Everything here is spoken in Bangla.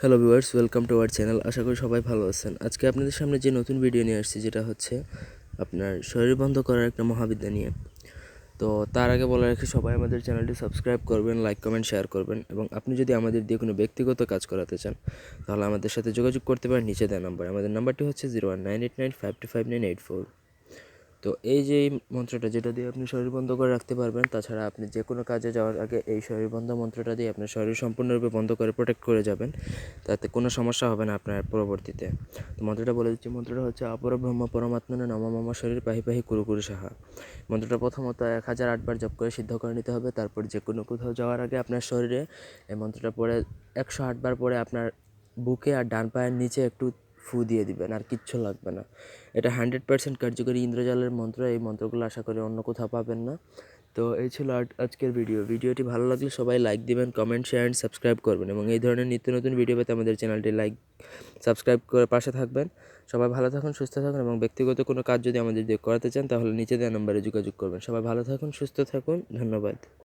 Hello viewers welcome to our channel আশা করি সবাই ভালো আছেন। আজকে আপনাদের সামনে যে নতুন ভিডিও নিয়ে আসছি, যেটা হচ্ছে আপনার শরীর বন্ধ করার একটা মহাবিদ্যা নিয়ে। তো তার আগে বলে রাখি, সবাই আমাদের চ্যানেলটি সাবস্ক্রাইব করবেন লাইক কমেন্ট শেয়ার করবেন এবং আপনি যদি আমাদের দিয়ে কোনো ব্যক্তিগত কাজ করাতে চান, তাহলে আমাদের সাথে যোগাযোগ করতে পারেন নিচে দেওয়া নাম্বার আমাদের নাম্বারটি হচ্ছে zero one nine eight nine five two five nine eight four তো এই যে মন্ত্রটা যেটা দিয়ে আপনি শরীর বন্ধ করে রাখতে পারবেন, তাছাড়া আপনি যে কোনো কাজে যাওয়ার আগে এই শরীর বন্ধ মন্ত্রটা দিয়ে আপনার শরীর সম্পূর্ণরূপে বন্ধ করে প্রোটেক্ট করে যাবেন। তাতে কোনো সমস্যা হবে না আপনার পরবর্তীতে। তো মন্ত্রটা বলে দিচ্ছি, মন্ত্রটা হচ্ছে অপর ব্রহ্ম পরমাত্মনে নম মম শরীর পাহি পাহি কুরু কুরু সাহা মন্ত্রটা প্রথমত এক হাজার আটবার জপ করে সিদ্ধ করে নিতে হবে, তারপর যে কোনো কোথাও যাওয়ার আগে আপনার শরীরে, এই মন্ত্রটা পড়ে একশো আটবার পরে আপনার বুকে আর ডান পায়ের নিচে একটু ফু দিয়ে দিবেন, আর কিচ্ছু লাগবে না। এটা হান্ড্রেড পার্সেন্ট কার্যকরী ইন্দ্রজালের মন্ত্র, এই মন্ত্রগুলো আশা করি অন্য কোথাও পাবেন না। তো এই ছিল আজ- আজকের ভিডিও। ভিডিওটি ভালো লাগলে সবাই লাইক দিবেন, কমেন্ট, শেয়ার অ্যান্ড সাবস্ক্রাইব করবেন এবং এই ধরনের নিত্য নতুন ভিডিও পেতে আমাদের চ্যানেলটি লাইক, সাবস্ক্রাইব করে পাশে থাকবেন। সবাই ভালো থাকুন, সুস্থ থাকুন এবং ব্যক্তিগত কোনো কাজ যদি আমাদের দিয়ে করাতে চান, তাহলে নিচে দেওয়া নম্বরে যোগাযোগ করবেন। সবাই ভালো থাকুন, সুস্থ থাকুন, ধন্যবাদ।